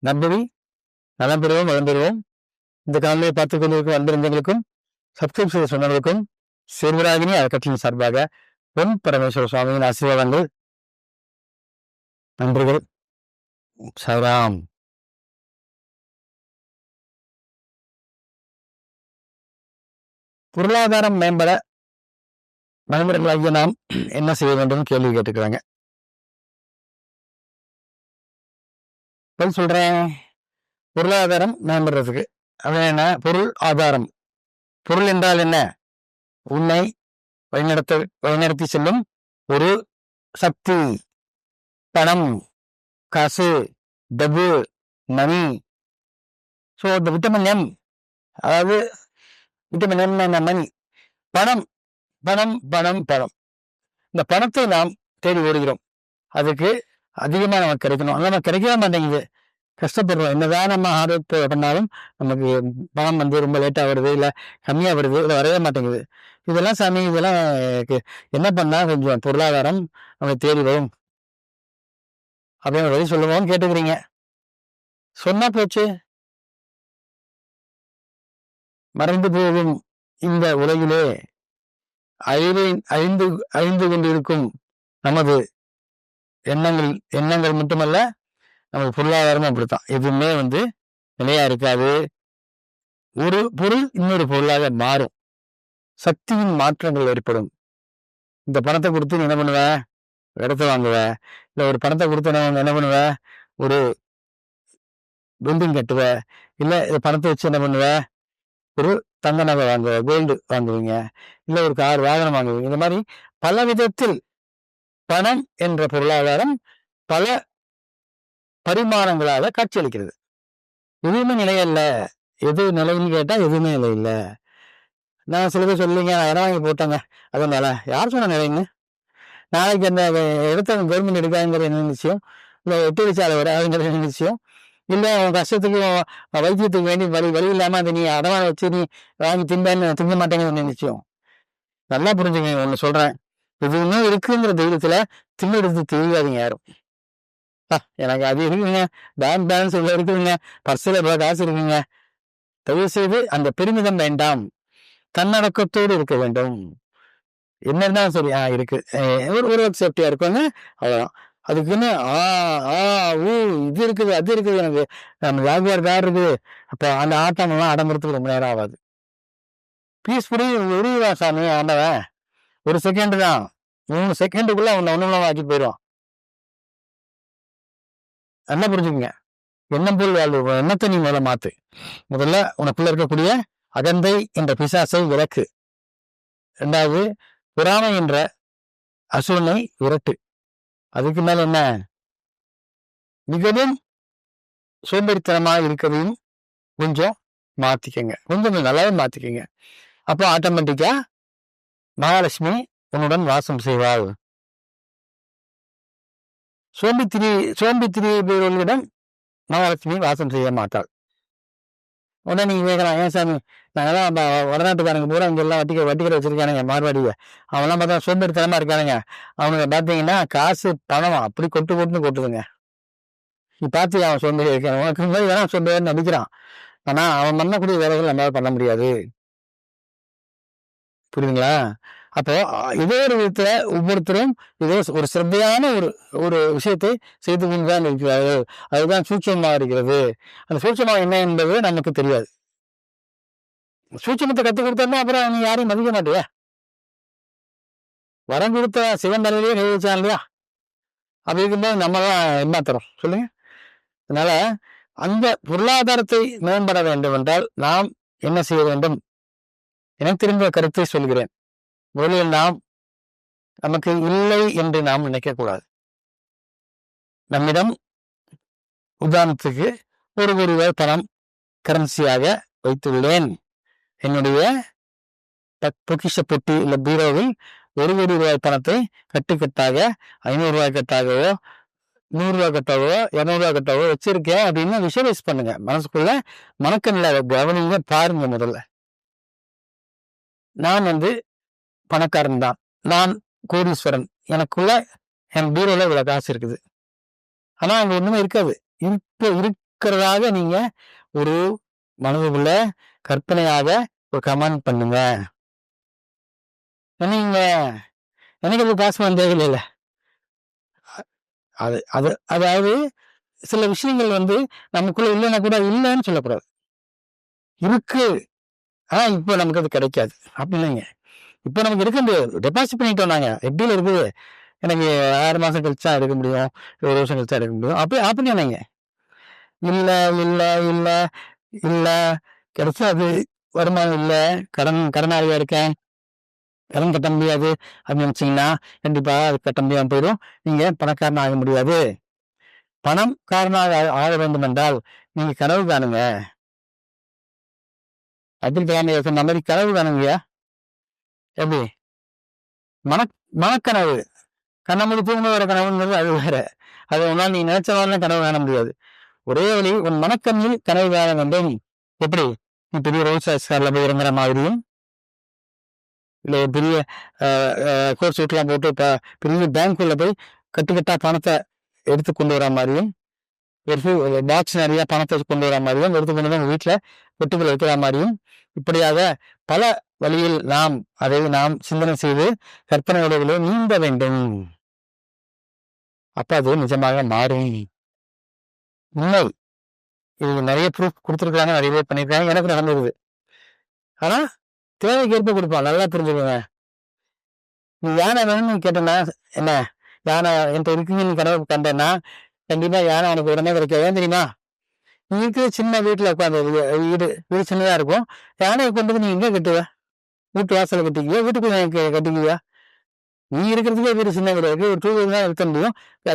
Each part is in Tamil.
நம்பி நலம் பெறுவோம் வளம் பெறுவோம். இந்த காலையை பார்த்துக் கொண்டிருக்கும் அன்பிருந்தங்களுக்கும் சப்ஸ்கிரைப் செய்த சொன்னவர்களுக்கும் சேர்வராகினி அறக்கட்சியின் சார்பாக பொன் பரமேஸ்வர சுவாமியின் ஆசீர்வாதங்கள். நன்றிகள் சவராம் பொருளாதாரம் மேம்பட நண்பர்களாகிய நாம் என்ன செய்ய வேண்டும் கேள்வி கேட்டுக்கிறாங்க. பதில் சொல்கிறேன் பொருளாதாரம் மேம்படுறதுக்கு. அது என்ன? பொருள் ஆதாரம். பொருள் என்றால் என்ன? உன்னை வழிநடத்த வழிநடத்தி செல்லும் ஒரு சக்தி. பணம் காசு டபு மணி. ஸோ இந்த விட்டமின் எம் அதாவது விட்டமின் எம் என்ன? மணி. பணம் பணம் பணம் பணம். இந்த பணத்தை நாம் தேடி ஓடுகிறோம். அதுக்கு அதிகமாக நமக்கு கிடைக்கணும். அது நமக்கு கிடைக்கவே மாட்டேங்குது. கஷ்டப்படுறோம். என்னதான் நம்ம ஆர்வத்தை பண்ணாலும் நமக்கு பணம் வந்து ரொம்ப லேட்டாக வருது இல்லை கம்மியாக வருது இல்லை வரவே மாட்டேங்குது. இதெல்லாம் சாமி இதெல்லாம் என்ன பண்ணா கொஞ்சம் பொருளாதாரம் நம்ம தேடி வரும். அப்படின்னு வழி சொல்லுவோம் கேட்டுக்கிறீங்க. சொன்னால் போச்சு. மறைந்து போகும் இந்த உலகிலே. அழிவை அழிந்து அழிந்து கொண்டிருக்கும் நமது எண்ணங்கள் எண்ணங்கள் மட்டுமல்ல நமக்கு பொருளாதாரமும் அப்படித்தான். எதுவுமே வந்து நிலையா இருக்காது. ஒரு பொருள் இன்னொரு பொருளாக மாறும். சக்தியின் மாற்றங்கள் ஏற்படும். இந்த பணத்தை கொடுத்து நீ என்ன பண்ணுவ? இடத்த வாங்குவ. இல்லை ஒரு பணத்தை கொடுத்து நான் என்ன பண்ணுவ? ஒரு பில்டிங் கட்டுவ. இல்லை இந்த பணத்தை வச்சு என்ன பண்ணுவ? ஒரு தங்க நகை வாங்குவ. கோல்டு வாங்குவீங்க. இல்லை ஒரு கார் வாகனம் வாங்குவீங்க. இந்த மாதிரி பல விதத்தில் பணம் என்ற பொருளாதாரம் பல பரிமாணங்களாக காட்சியளிக்கிறது. எதுவுமே நிலையல்ல எது நிலைன்னு கேட்டால் எதுவுமே நிலை இல்லை. நான் சில பேர் சொல்லிங்க இடம் வாங்கி போட்டாங்க. அதனால யார் சொன்ன நிலைன்னு? நாளைக்கு அந்த இடத்த கவர்மெண்ட் எடுக்காதுங்கிற என்ன நிச்சயம்? இல்லை எட்டு சாலை வராதுங்கிற என்ன நிச்சயம்? இல்லை உன் கஷ்டத்துக்கு வைத்தியத்துக்கு வேண்டி வழி வழி இல்லாமல் அதை நீ அடமான வச்சு நீ வாங்கி தின்பேன்னு திங்க மாட்டேங்கிற நிச்சயம்? நல்லா புரிஞ்சுங்க ஒன்று சொல்கிறேன் எதுவுமே இருக்குங்கிற தைரியத்துல தின்னெடுத்து தெரியாதீங்க யாரும். ஆ, எனக்கு அது இருக்குங்க. பேங்க் பேலன்ஸ் இவ்வளோ இருக்குதுங்க பர்சில் இவ்வளோ காசு இருக்குங்க. தயவு செய்து அந்த பெருமிதம் வேண்டாம். தன்னடக்கத்தோடு இருக்க வேண்டும். என்ன இருந்தாலும் சரி ஆ இருக்கு. ஒரு ஒரு சேஃப்டியா இருக்குங்க. அவ்வளோதான் அதுக்குன்னு ஆ ஆ ஊ இது இருக்குது அது இருக்குது எனக்கு. நம்ம ஜாகுவார் கார் இருக்குது அப்போ அந்த ஆட்டம்லாம் எல்லாம் அடம்புறதுக்கு ரொம்ப நேரம் ஆகாது. பீஸ்ஃபுல்லி உருவா சாமி ஆண்டவன். ஒரு செகண்ட் தான். மூணு செகண்டுக்குள்ள உன்னை ஒன்றும் ஆக்கி போயிடும் நல்லா புரிஞ்சுக்கங்க. எண்ணம் போல் வாழ்வு. எண்ணத்தை நீ முதல்ல மாத்து. முதல்ல உனக்குள்ள இருக்கக்கூடிய அகந்தை என்ற பிசாசை விளக்கு ரெண்டாவது பொறாமை என்ற அசுவனை விரட்டு. அதுக்கு மேல என்ன? மிகவும் சோம்பேறித்தனமாக இருக்கிறதையும் கொஞ்சம் மாத்திக்கங்க. கொஞ்சம் நல்லாவே மாத்திக்கங்க. அப்போ ஆட்டோமேட்டிக்கா மகாலட்சுமி உன்னுடன் வாசம் செய்வாள். சோம்பித்திரி சோம்பித்திரி பேர்களிடம் மகாலட்சுமி வாசம் செய்ய மாட்டாள். உடனே நீங்கள் கேட்கலாம் ஏன் சாமி நாங்கெல்லாம் ப- வடநாட்டுக்காரங்க பூரா இங்கே எல்லாம் வட்டிக்க வட்டிக்கிற வச்சிருக்கானுங்க மார்வாடியை. அவன்லாம் பார்த்தா சோம்பேறித்தனமாக இருக்கானுங்க. அவனுங்க பார்த்தீங்கன்னா காசு பணம் அப்படி கொட்டு கொட்டுன்னு கொட்டுதுங்க. நீ பார்த்து அவன் சோம்பேறி இருக்கான் உனக்கு முன்னாடி வேணா சோம்பேறி நடிக்கிறான். ஆனால் அவன் பண்ணக்கூடிய வேலைகள் நம்மளால் பண்ண முடியாது. புரியுதுங்களா? அப்போ இதே ஏதோ ஒரு விதத்தில் ஒவ்வொருத்தரும் ஏதோ ஒரு சிறந்தையான ஒரு ஒரு விஷயத்தை செய்து கொண்டுதான் இருக்கிறார்கள். அதுதான் சூட்சமாக இருக்கிறது. அந்த சூட்சமாக என்ன என்பது நமக்கு தெரியாது. சூட்சமத்தை கற்றுக் கொடுத்தோம்னா அப்புறம் நீ யாரையும் மதிக்க மாட்டியா? வரம் கொடுத்த சிவன் தலையிலேயே கை வச்சான் இல்லையா? அப்படி இருக்கும்போது நம்ம தான் ஏமாத்துறோம். சொல்லுங்க. அதனால அந்த பொருளாதாரத்தை மேம்பட வேண்டும் என்றால் நாம் என்ன செய்ய வேண்டும்? எனக்கு தெரிந்த கருத்தை சொல்கிறேன். முதலில் நாம் நமக்கு இல்லை என்று நாம் நினைக்கக்கூடாது நம்மிடம் உதாரணத்துக்கு ஒரு கோடி ரூபாய் பணம் கரன்சியாக வைத்துள்ளேன். என்னுடைய பொக்கிஷ பெட்டி இல்லை பீரோவில் ஒரு கோடி ரூபாய் பணத்தை கட்டுக்கட்டாக ஐநூறு ரூபாய் கட்டாகவோ நூறு ரூபாய் கட்டாவோ இருநூறு கட்டாவோ வச்சிருக்கேன் அப்படின்னு விஷுவலைஸ் பண்ணுங்க. மனசுக்குள்ள மணக்க அதை கவனிங்க பாருங்க முதல்ல. நான் வந்து பணக்காரன் தான். நான் கோடீஸ்வரன். எனக்குள்ள என் பீரோல இவ்வளவு காசு இருக்குது. ஆனா அங்க ஒண்ணுமே இருக்காது. இப்போ இருக்கிறதாக நீங்க ஒரு மனதுக்குள்ள கற்பனையாக ஒரு கமெண்ட் பண்ணுங்க. நீங்க எனக்கு அது காசு வந்தேன் இல்லை? அது அது அதாவது சில விஷயங்கள் வந்து நமக்குள்ள இல்லைன்னா கூட இல்லைன்னு சொல்லக்கூடாது. இருக்கு. ஆனால் இப்போ நமக்கு அது கிடைக்காது. அப்படி இல்லைங்க. இப்போ நமக்கு எடுக்க முடியாது. டெபாசிட் பண்ணிட்டோம் நாங்கள் எப்படியில் இருக்குது. எனக்கு ஆறு மாதம் கழிச்சா எடுக்க முடியும். ஒரு வருஷம் கழிச்சா எடுக்க முடியும். அப்படி அப்படி இல்லைங்க. இல்லை இல்லை இல்லை இல்லை. கிடைச்சா அது வருமானம் இல்லை. கடன் கடனாளியாக இருக்கேன். கடன் கட்ட முடியாது. அப்படின்னு நினச்சிங்கன்னா கண்டிப்பாக அது கட்ட முடியாம போயிடும். நீங்கள் பணக்காரன் ஆக முடியாது. பணம் காரணமாக ஆக வேண்டும் என்றால் நீங்கள் கனவு காணுங்க. அப்துல் கலாம் சொன்ன மாதிரி கனவு தானுங்கய்யா எப்படி? மன மனக்கனவு. கண்ணமுடி தூங்க வர கனவுங்கிறது அது வேற. அது ஒன்றால் நீ நினைச்ச மாதிரிலாம் கனவு காண முடியாது. ஒரே வழி உன் மனக்கண்ணில் கனவு காண வேண்டும். எப்படி? நீ பெரிய ரோல்ஸ் ராய்ஸ் போய் இறங்குற மாதிரியும் இல்லை பெரிய கோர்ஸ் வீட்லாம் போட்டு இப்போ பெரிய பேங்க்குள்ள போய் கட்டுக்கட்டா பணத்தை எடுத்து கொண்டு வர மாதிரியும் ஒரு பாக்ஸ் நிறைய பணத்தை கொண்டு வர மாதிரியும் எடுத்து கொண்டு வந்து வீட்டில் வெட்டுக்குள்ள வைக்கிற மாதிரியும் இப்படியாக பல வழியில் நாம் அதை நாம் சிந்தனை செய்து கற்பனை உடைகளை நீந்த வேண்டும். அப்ப அது நிஜமாக மாறும். உண்மை. இது நிறைய ப்ரூஃப் கொடுத்துருக்காங்க நிறைய பேர் பண்ணியிருக்காங்க எனக்கு நடந்துருது ஆனா தேவைக்கு ஏற்ப கொடுப்பான் நல்லா புரிஞ்சுக்கோங்க நீ யானை வேணும்னு கேட்டேன்னா என்ன? யானை என்கிட்ட இருக்குங்கன்னு கனவு கண்டேன்னா கண்டிப்பா யானை அவனுக்கு உடனே கிடைக்காது ஏன் தெரியுமா? இருக்கிற சின்ன வீட்டுல உட்காந்து வீடு வீடு சின்னதா இருக்கும். யானையை கொண்டு வந்து நீ எங்க கட்டுவ? வீட்டு வாசல கட்டிக்குவியா? வீட்டுக்கு கட்டிக்குவியா? நீ இருக்கிறதுக்கே வீடு சின்ன வீடு ஒரு டூ வீலர் தான் இருக்க முடியும்.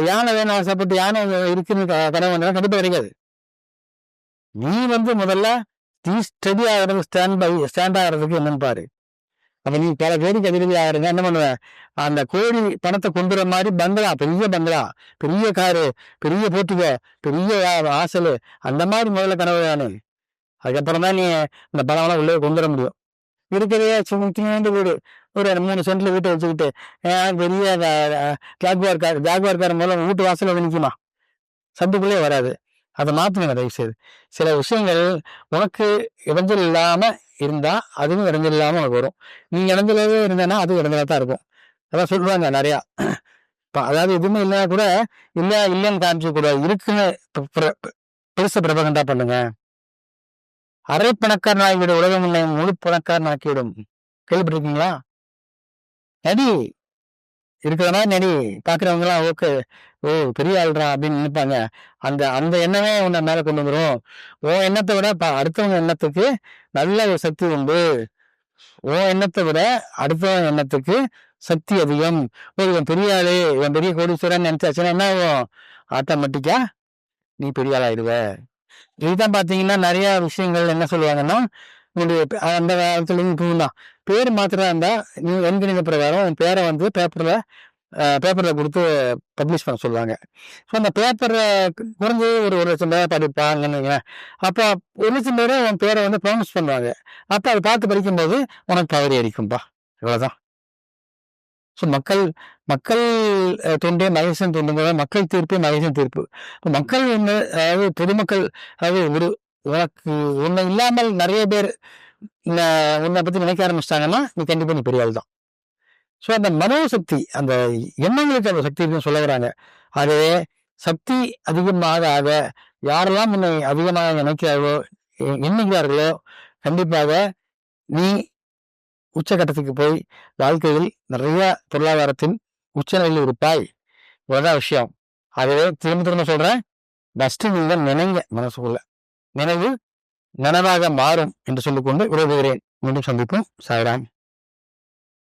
யானை வேணும் ஆசைப்பட்டு யானை இருக்குன்னு கனவு கண்டிப்பா கிடைக்காது. நீ வந்து முதல்ல நீ ஸ்டடி ஆகிறது ஸ்டாண்ட் பை ஸ்டாண்ட் ஆகிறதுக்கு என்னன்னு பாரு. அப்ப நீ பல கோடிக்கு அதிரடி ஆகிறங்க என்ன பண்ணுவேன் அந்த கோடி பணத்தை கொண்டுற மாதிரி பங்களா பெரிய பங்களா பெரிய காரு பெரிய போட்டிக பெரிய வாசல் அந்த மாதிரி முதல்ல கனவு வேணும் அதுக்கப்புறம் தான் நீ இந்த பணம்லாம் உள்ளே கொண்டு வர முடியும் இருக்கிறதே சின்ன வீடு ஒரு மூணு சென்ட்ல வீட்டை வச்சுக்கிட்டு பெரிய ஜாகுவார் கார் ஜாகுவார் கார் மூலம் வீட்டு வாசல வந்து நிற்குமா சந்துக்குள்ளே வராது. அதை மாற்றுங்க தயவு செய்து சில விஷயங்கள் உனக்கு இவஞ்சல் இல்லாமல் இருந்தா அதுவும் இடைஞ்சல் உனக்கு வரும். நீ இடைஞ்சலாவே இருந்தேன்னா அதுவும் இடைஞ்சலா தான் இருக்கும். அதான் சொல்லுவாங்க நிறையா. அதாவது எதுவுமே இல்லைனா கூட இல்ல இல்லைன்னு காமிச்சு கூட இருக்குன்னு பெருச பிரபகண்டா பண்ணுங்க. அரை பணக்கார் ஆகிவிடும் உலகம் இல்லை முழு பணக்காரன் ஆக்கிவிடும் கேள்விப்பட்டிருக்கீங்களா? நடி இருக்கிறனா நடி பார்க்குறவங்களாம் ஓகே ஓ பெரிய ஆள்றா அப்படின்னு நினைப்பாங்க. அந்த அந்த எண்ணமே உன்னை மேலே கொண்டு வந்துடும் உன் எண்ணத்தை விட அடுத்தவங்க எண்ணத்துக்கு நல்ல ஒரு சக்தி உண்டு. உன் எண்ணத்தை விட அடுத்தவங்க எண்ணத்துக்கு சக்தி அதிகம். ஓ இவன் பெரிய ஆளு இவன் பெரிய கோடீஸ்வரன் நினச்சாச்சுன்னா என்ன ஆகும்? ஆட்டோமேட்டிக்கா நீ பெரிய ஆளாயிடுவ. இதுதான் பார்த்தீங்கன்னா நிறைய விஷயங்கள் என்ன சொல்லுவாங்கன்னா அந்த காலத்துலேருந்து இப்போ தான் பேர் மாத்திரம் இருந்தால் நீ எண்கணித பிரகாரம் உன் பேரை வந்து பேப்பரில் பேப்பரில் கொடுத்து பப்ளிஷ் பண்ண சொல்லுவாங்க. ஸோ அந்த பேப்பரை குறைஞ்சது ஒரு ஒரு லட்சம் பேரை படிப்பாங்கன்னு அப்போ ஒரு லட்சம் பேரும் உன் பேரை வந்து ப்ரொனவுன்ஸ் பண்ணுவாங்க. அப்போ அதை பார்த்து படிக்கும்போது உனக்கு பவரி அடிக்கும்பா. இவ்வளோதான் ஸோ மக்கள் மக்கள் தொண்டே மகேசன் தொண்டுங்கிறத மக்கள் தீர்ப்பு மகேசன் தீர்ப்பு. இப்போ மக்கள் ஒன்று அதாவது பொதுமக்கள் அதாவது ஒரு உனக்கு ஒன்று இல்லாமல் நிறைய பேர் உன்னை பற்றி நினைக்க ஆரம்பிச்சிட்டாங்கன்னா நீ கண்டிப்பாக நீ பெரிய ஆள் தான் ஸோ அந்த மனோசக்தி அந்த எண்ணங்களுக்கு அந்த சக்தி இருக்குன்னு சொல்ல வராங்க அது சக்தி அதிகமாக ஆக யாரெல்லாம் உன்னை அதிகமாக நினைக்கிறார்களோ எண்ணுகிறார்களோ கண்டிப்பாக நீ உச்சகட்டத்துக்கு போய் வாழ்க்கையில் நிறைய பொருளாதாரத்தின் உச்சநிலையில் இருப்பாய். இவ்வளோதான் விஷயம். அதுவே திரும்ப திரும்ப சொல்றேன். ஃபஸ்ட்டு நீங்கள் நினைங்க மனசுக்குள்ள. நினைவு நனவாக மாறும் என்று சொல்லிக்கொண்டு விரைவுகிறேன். மீண்டும் சந்திப்போம். சாய்ராம்.